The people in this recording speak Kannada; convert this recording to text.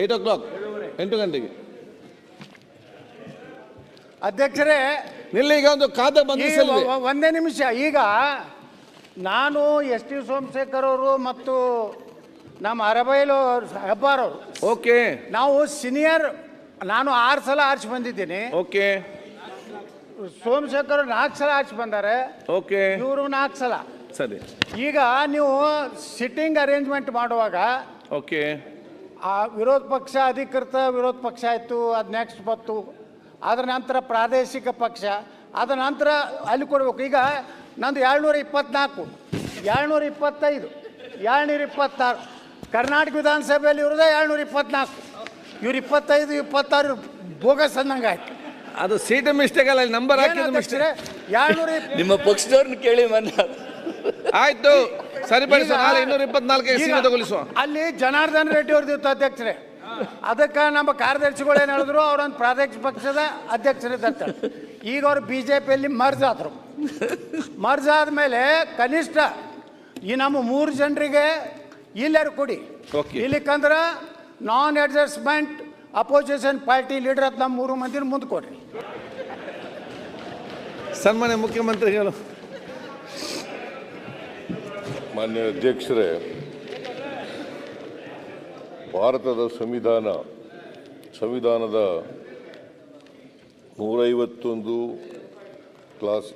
ಏಯ್ಟ್ ಓ ಕ್ಲಾಕ್ ಎಂಟು ಗಂಟೆಗೆ. ಅಧ್ಯಕ್ಷರೇ ನಿಲ್ಲಿ ಈಗ ಒಂದು ಖಾತೆ ಬಂದ ಒಂದೇ ನಿಮಿಷ. ಈಗ ನಾನು ಎಸ್ ಟಿ ಸೋಮಶೇಖರ್ ಅವರು ಮತ್ತು ನಮ್ಮ ಅರಬೈಲು ಹೆಬ್ಬಾರ್ ಅವರು. ಓಕೆ ನಾವು ಸೀನಿಯರ್ ನಾನು ಆರು ಸಲ ಆರ್ಚ್ ಬಂದಿದ್ದೀನಿ. ಓಕೆ ಸೋಮಶೇಖರ್ ನಾಲ್ಕು ಸಲ ಆರ್ಚ್ ಬಂದಾರೆ. ಓಕೆ ಇವರು ನಾಲ್ಕು ಸಲ. ಸರಿ. ಈಗ ನೀವು ಸಿಟ್ಟಿಂಗ್ ಅರೇಂಜ್ಮೆಂಟ್ ಮಾಡುವಾಗ ಓಕೆ. ಆ ವಿರೋಧ ಪಕ್ಷ ಅಧಿಕೃತ ವಿರೋಧ ಪಕ್ಷ ಆಯಿತು ಅದು ನೆಕ್ಸ್ಟ್ ಬತ್ತು ಅದರ ನಂತರ ಪ್ರಾದೇಶಿಕ ಪಕ್ಷ ಅದರ ನಂತರ ಅಲ್ಲಿ ಕೊಡಬೇಕು. ಈಗ ನಂದು ಏಳ್ನೂರ ಇಪ್ಪತ್ನಾಲ್ಕು ಏಳ್ನೂರ ಇಪ್ಪತ್ತೈದು ಏಳ್ನೂರ ಇಪ್ಪತ್ತಾರು ಕರ್ನಾಟಕ ವಿಧಾನಸಭೆಯಲ್ಲಿ ಇರೋದೇ ಏಳ್ನೂರ ಇಪ್ಪತ್ನಾಲ್ಕು ಇವ್ರು ಇಪ್ಪತ್ತೈದು ಇಪ್ಪತ್ತಾರು ಬೋಗಸ್ ಅಂದಂಗೆ ಆಯ್ತು. ಅದು ಸೀಟ್ ಮಿಸ್ಟೇಕ್ ಅಲ್ಲ ನಂಬರ್ ಹಾಕಿದ ಮಿಸ್ಟೇಕ್. ಏಳ್ನೂರ ನಿಮ್ಮ ಪಕ್ಷದವ್ರನ್ನ ಕೇಳಿ ಮನ್ನ ಆಯ್ತು. ಸರಿಪಡಿಸುವ ನಾಳೆ ಇನ್ನೂರ ಇಪ್ಪತ್ನಾಲ್ಕು ಸೀಮಿತಗೊಳಿಸುವ ಅಲ್ಲಿ ಜನಾರ್ದನ್ ರೆಡ್ಡಿ ಅವ್ರದ್ದು ಇತ್ತು ಅಧ್ಯಕ್ಷರೇ. ಅದಕ್ಕೆ ನಮ್ಮ ಕಾರ್ಯದರ್ಶಿಗಳು ಏನು ಹೇಳಿದ್ರು ಅವ್ರೊಂದು ಪ್ರಾದೇಶಿಕ ಪಕ್ಷದ ಅಧ್ಯಕ್ಷರಿದ್ದಂತ. ಈಗ ಅವ್ರು ಬಿ ಜೆ ಪಿಯಲ್ಲಿ ಮರ್ಜ್ ಆದರು. ಮರ್ಜ್ ಆದಮೇಲೆ ಕನಿಷ್ಠ ಈ ನಮ್ಮ ಮೂರು ಜನರಿಗೆ ಇಲ್ಲಾರು ಕೊಡಿ. Okay. ಇಲ್ಲಿಕ್ಕಂದ್ರೆ ನಾನ್ ಅಡ್ಜಸ್ಟ್ಮೆಂಟ್ ಅಪೋಸಿಷನ್ ಪಾರ್ಟಿ ಲೀಡರ್ ಅಂತ ನಮ್ಮ ಮೂರು ಮಂದಿನ ಮುಂದೆ ಕೊಡ್ರಿ. ಸನ್ಮಾನ್ಯ ಮುಖ್ಯಮಂತ್ರಿಗಳು ಮಾನ್ಯ ಅಧ್ಯಕ್ಷರೇ ಭಾರತದ ಸಂವಿಧಾನ ಸಂವಿಧಾನದ ನೂರೈವತ್ತೊಂದು ಕ್ಲಾಸ್